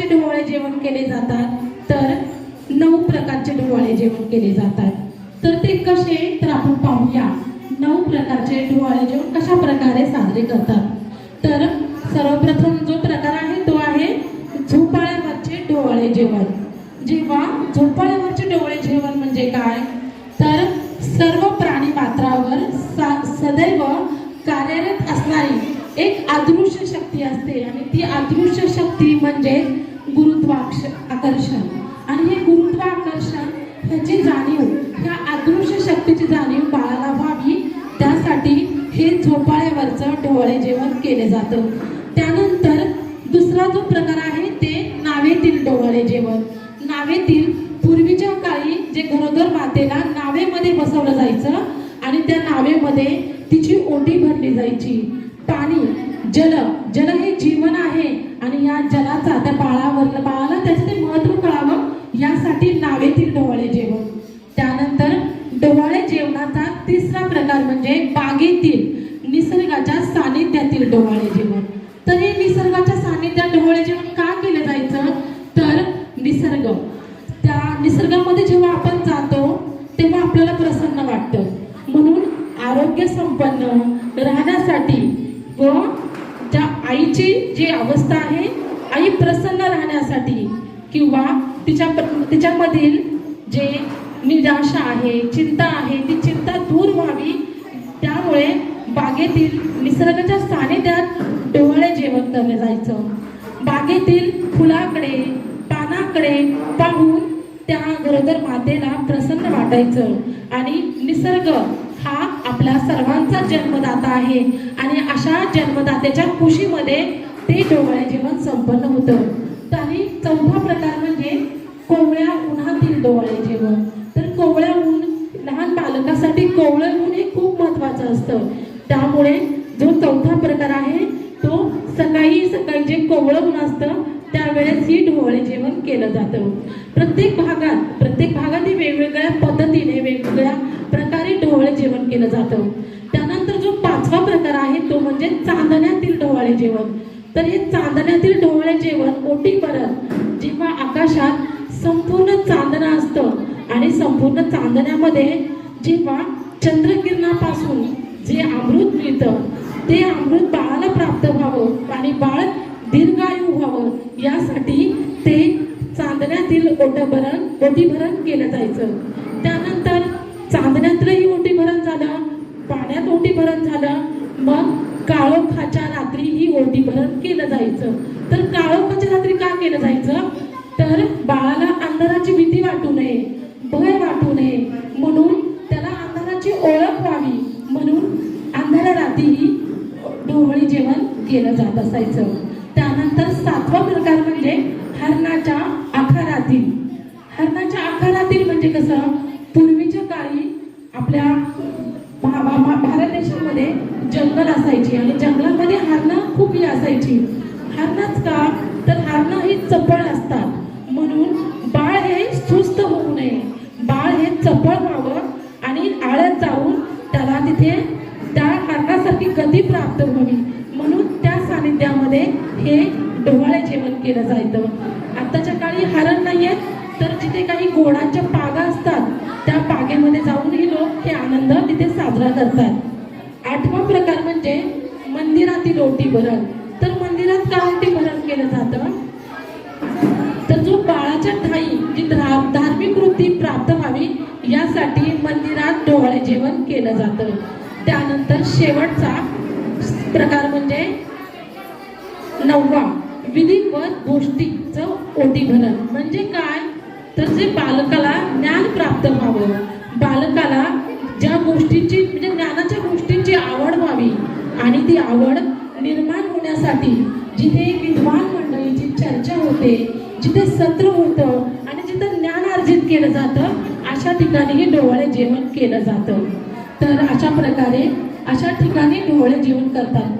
प्रकारचे डोहाळे जेवण केले जातात तर नऊ प्रकारचे डोहाळे जेवण केले जातात. तर ते कसे तर आपण पाहूया. नऊ प्रकारचे डोहाळे जेवण कशा प्रकारे साजरे करतात. तर सर्वप्रथम जो प्रकार आहे तो आहे झोपाळ्यावरचे डोहाळे जेवण. जेव्हा झोपाळ्यावरचे डोहाळे जेवण म्हणजे काय? तर सर्व प्राणी मात्रावर सा- सदैव कार्यरत असणारी एक अदृश्य शक्ती असते आणि ती अदृश्य शक्ती म्हणजे गुरुत्वाक्ष आकर्षण. आणि हे गुरुत्वाकर्षण ह्याची जाणीव ह्या अदृश्य शक्तीची जाणीव बाळाला व्हावी. त्यासाठी हे झोपाळ्यावरचं ढोवळे जेवण केले जातं. त्यानंतर दुसरा जो प्रकार आहे ते नावेतील ढोवळे जेवण. नावेतील पूर्वीच्या काळी जे घरोघर मातेला नावेमध्ये बसवलं जायचं आणि त्या नावेमध्ये तिची ओटी भरली जायची. पाणी जल जल हे जीवन आहे आणि या जलाचा त्या बाळावर बाळाला त्याचं ते महत्त्व कळावं यासाठी नावेतील डोहाळे जेवण. त्यानंतर डोहाळे जेवणाचा तिसरा प्रकार म्हणजे बागेतील निसर्गाच्या सानिध्यातील डोहाळे जेवण. तर हे निसर्गाच्या सानिध्यात डोहाळे जेवण का केलं जायचं? तर निसर्ग. त्या निसर्गामध्ये जेव्हा आपण जातो तेव्हा आपल्याला प्रसन्न वाटतं. म्हणून आरोग्य संपन्न राहण्यासाठी व त्या आईची जी अवस्था आहे आई प्रसन्न राहण्यासाठी किंवा तिच्या तिच्यामधील जे निराशा आहे चिंता आहे ती चिंता दूर व्हावी त्यामुळे बागेतील निसर्गाच्या सानिध्यात डोळे जेवण करले जायचं. बागेतील फुलाकडे पानाकडे पाहून त्या गरोदर मातेला प्रसन्न वाटायचं आणि निसर्ग हा आपल्या सर्वांचा जन्मदाता आहे. आणि अशा जन्मदात्याच्या खुशीमध्ये ते डोळे जेवण संपन्न होतं. आणि चौथा प्रकार म्हणजे कोवळ्या उन्हातील डोळे जेवण तर कोवळ्या ऊन लहान बालकासाठी कोवळं ऊन हे खूप महत्वाचं असतं. त्यामुळे जो चौथा प्रकार आहे तो सकाळी सकाळी जे कोवळं ऊन असतं त्यावेळेस ही ढोवळे जेवण केलं जातं. प्रत्येक भागात प्रत्येक भागात ही वेगवेगळ्या पद्धतीने वेगवेगळ्या प्रकारे जेवण केलं जातं. त्यानंतर जो पाचवा प्रकार आहे तो म्हणजे चांदण्यातील ढोळे जेवण. तर हे चांदण्यातील ढोळे जेवण ओटी परत जेव्हा आकाशात संपूर्ण चांदणं असतं आणि संपूर्ण चांदण्यामध्ये जेव्हा चंद्रकिरणापासून जे अमृत मिळतं ते अमृत बाळाला प्राप्त व्हावं आणि बाळ दीर्घायू व्हावं यासाठी ते चांदण्यातील ओटभरण ओटीभरण केलं जायचं. चांदण्यातलंही चांदण्यातलंही ओटीभरण झालं पाण्यात ओटीभरण झालं मग काळोखाच्या रात्री ही ओटीभरण केलं जायचं. तर काळोखाच्या रात्री का केलं जायचं? तर बाळाला अंधाराची भीती वाटू नये भय वाटू नये. म्हणून त्याला अंधाराची ओळख व्हावी. म्हणून अंधारा रात्रीही डोहळी ढोबळी जेवण केलं जात असायचं. त्यानंतर सातवा प्रकार म्हणजे हरणाच्या आकारातील हरणाच्या आखारातील म्हणजे कसं? पूर्वीच्या काळी आपल्या भारत देशामध्ये जंगल असायची आणि जंगलामध्ये हरणं खूप ही असायची. हरणच का? तर हरणं ही चपळ असतात. म्हणून बाळ हे सुस्त होऊ नये. बाळ हे चपळ व्हावं आणि आळत जाऊन त्याला तिथे त्या हरणासारखी गती प्राप्त व्हावी. म्हणून त्या सानिध्यामध्ये हे डोहाळे जेवण केलं जायचं. आताच्या काळी हरण नाहीये तर जिथे काही घोडांच्या पागा असतात त्या जाऊनही लोक हे आनंद तिथे साजरा करतात. आठवा प्रकार म्हणजे मंदिरातील ओटी भरण. तर मंदिरात का ओटी भरण केलं जातं? तर जो बाळाच्या ठाई जी धार्मिक वृत्ती प्राप्त व्हावी यासाठी मंदिरात डोहाळे जेवण केलं जातं. त्यानंतर शेवटचा प्रकार म्हणजे नववा विधिवत गोष्टीचं ओटी भरण. म्हणजे काय? तर जे बालकाला ज्ञान प्राप्त व्हावं. बालकाला ज्या गोष्टींची म्हणजे ज्ञानाच्या गोष्टींची आवड व्हावी आणि ती आवड निर्माण होण्यासाठी जिथे विद्वान मंडळीची चर्चा होते जिथे सत्र होतं आणि जिथं ज्ञान अर्जित केलं जातं अशा ठिकाणी हे डोळे जेवण केलं जातं. तर अशा प्रकारे अशा ठिकाणी डोळे जेवण करतात.